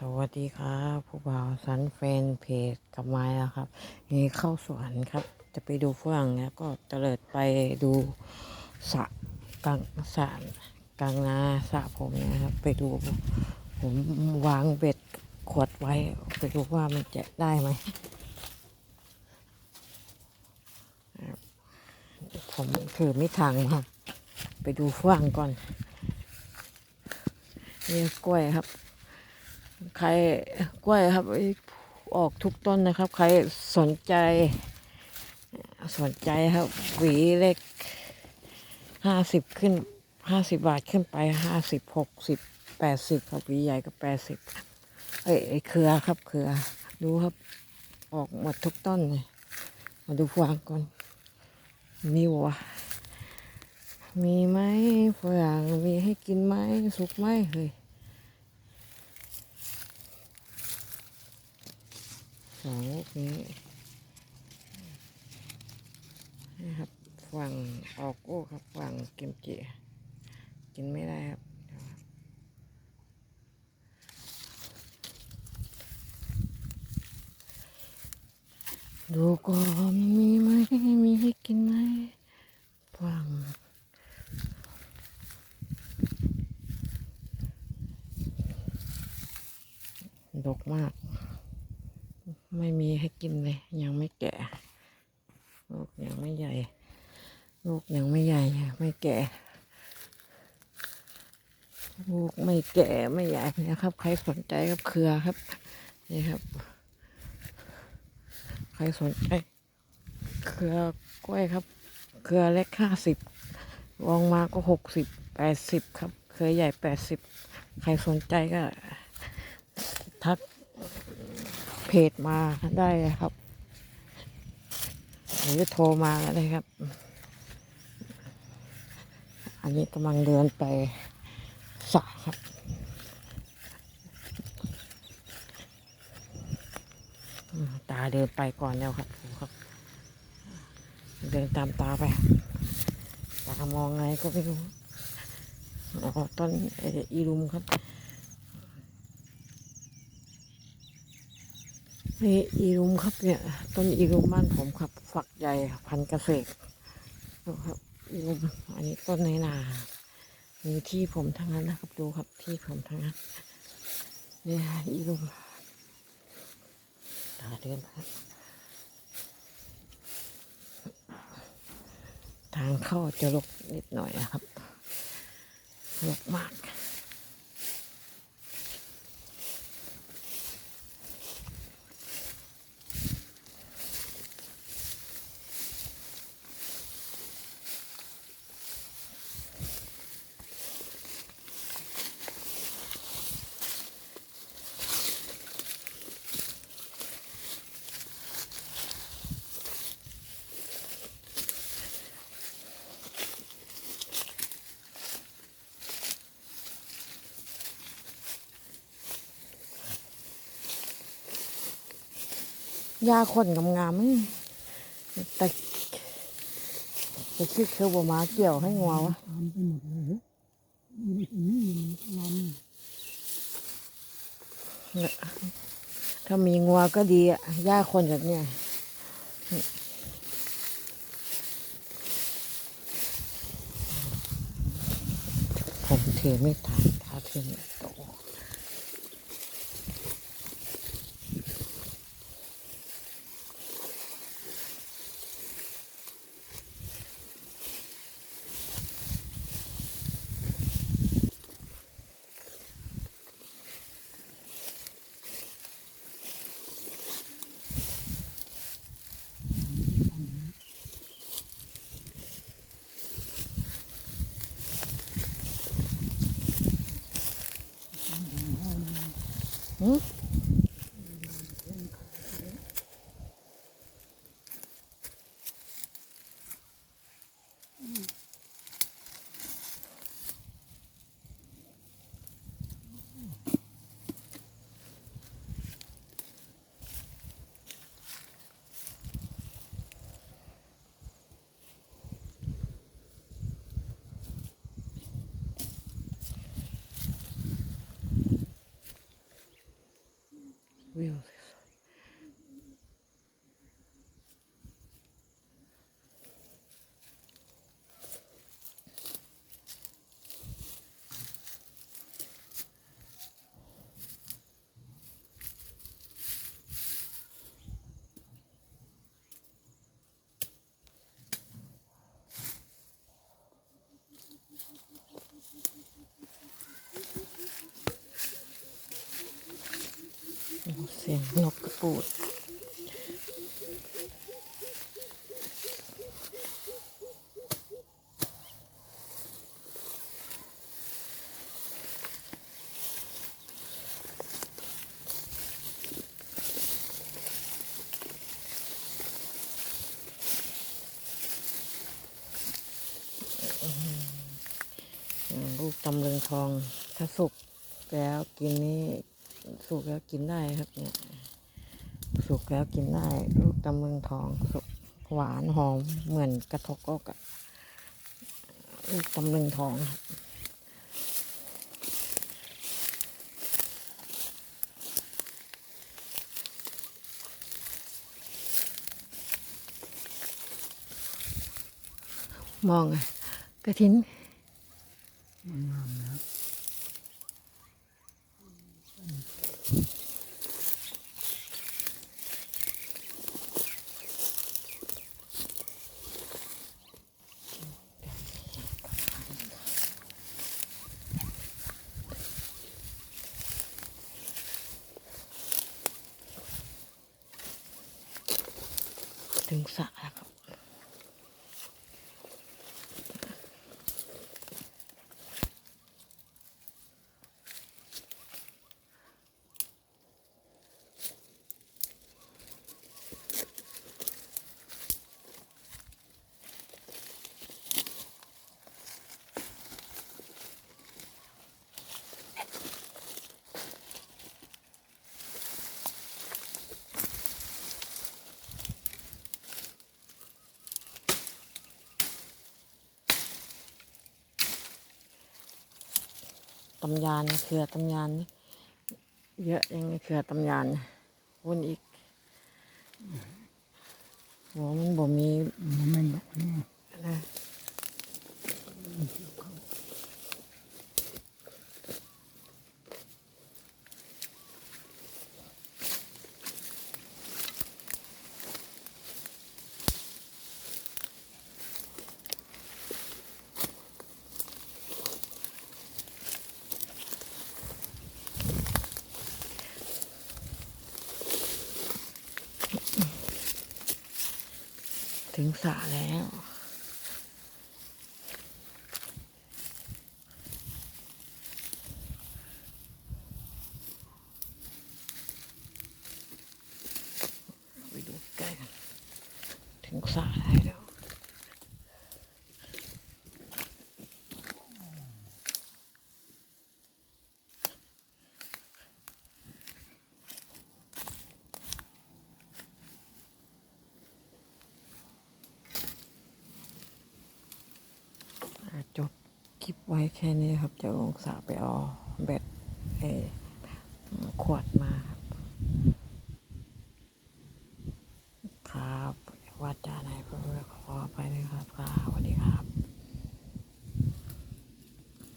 สวัสดีครับผู้บ่าวสันเฟนเพจกับไม้แล้วครับ นี่เข้าสวนครับ จะไปดูฝรั่งแล้วก็เตลิดไปดูสระกลางสระกลางนาสระผมนะครับ ไปดู ผมวางเบ็ดขวดไว้ ไปดูว่ามันจะได้ไหมผมถือไม่ทางมาไปดูฝรั่งก่อนนี่กล้วยครับ ใครกล้วยครับออกทุกต้นนะครับ ใครสนใจ สนใจครับหวีเล็กห้าสิบขึ้นห้าสิบบาทขึ้นไปห้าสิบหกสิบแปดสิบครับหวีใหญ่ก็แปดสิบเอ้ยไอ้เครือครับเครือดูครับ ออกหมดทุกต้นเลยมาดูฟางก่อนมีวะมีไหมฝรั่งมีให้กินไหมสุกไหมเฮ้ย สองลูกนี้นะครับฝั่งออกโอ้ครับฝั่งกิมจิกินไม่ได้ครับดูก่อนมีไหมมีให้กินไหมฝั่งดกมาก ไม่มีให้กินเลย ยังไม่แก่ลูกยังไม่ใหญ่ ลูกยังไม่ใหญ่ไม่แก่ลูกไม่แก่ไม่ใหญ่นะครับ ใครสนใจครับเครือครับนี่ครับ ใครสนใจเครือกล้วยครับ เครือเล็กห้าสิบวองมาก็หกสิบแปดสิบครับ เครือใหญ่แปดสิบใครสนใจก็ทัก เพจมาได้เลยครับ หรือโทรมาก็ได้ครับ อันนี้กำลังเดินไปสระครับตาเดินไปก่อนแล้วครับดูครับ เดินตามตาไปตามองไงก็ไม่รู้อ๋อต้นเอ่ออีรุมครับ นี่อีรุมครับเนี่ย ต้นอีรุมบ้านผมครับ ฝักใหญ่พันเกษตรดูครับอีรุมอันนี้ต้นในนามีที่ผมทั้งนั้นนะครับดูครับที่ผมทั้งนั้นเนี่ยอีรุมตาเดินครับทางเข้าจะลกนิดหน่อยนะครับลกมาก ยาคนงามๆแต่แต่คิดคือบมาเกี่ยวให้งัววะตามไปหมดเลยมีถึงนี่ลเนี่ยถ้ามีงัวก็ดีอะหญ้าคนแบบเนี้ยผมถือไม่ทันถ้าถือ อืม วิวเสียงนกกระปูดลูกตำลึงทองถ้าสุกแล้วกินนี่ สุกแล้วกินได้ครับเนี่ยสุกแล้วกินได้ ลูกตำลึงทองสุกหวานหอมเหมือนกระทกอกอะลูกตำลึงทองครับมองอะกระถินงามนะ ถึงสระแล้ว ตำยานเขื่อตำยานเยอะยังเขื่อตำยานวนอีกหัวมันบ่มีมันไม่ดอกนี่นะ ถึงสระแล้ว ไปดูใกล้กัน ถึงสระแล้ว อะจบ คลิปไว้แค่นี้ครับ จะลงสระไปเอาแบตเออขวดมาครับครับว่าจะไหนเพื่อขอไปนะครับครับสวัสดีครับ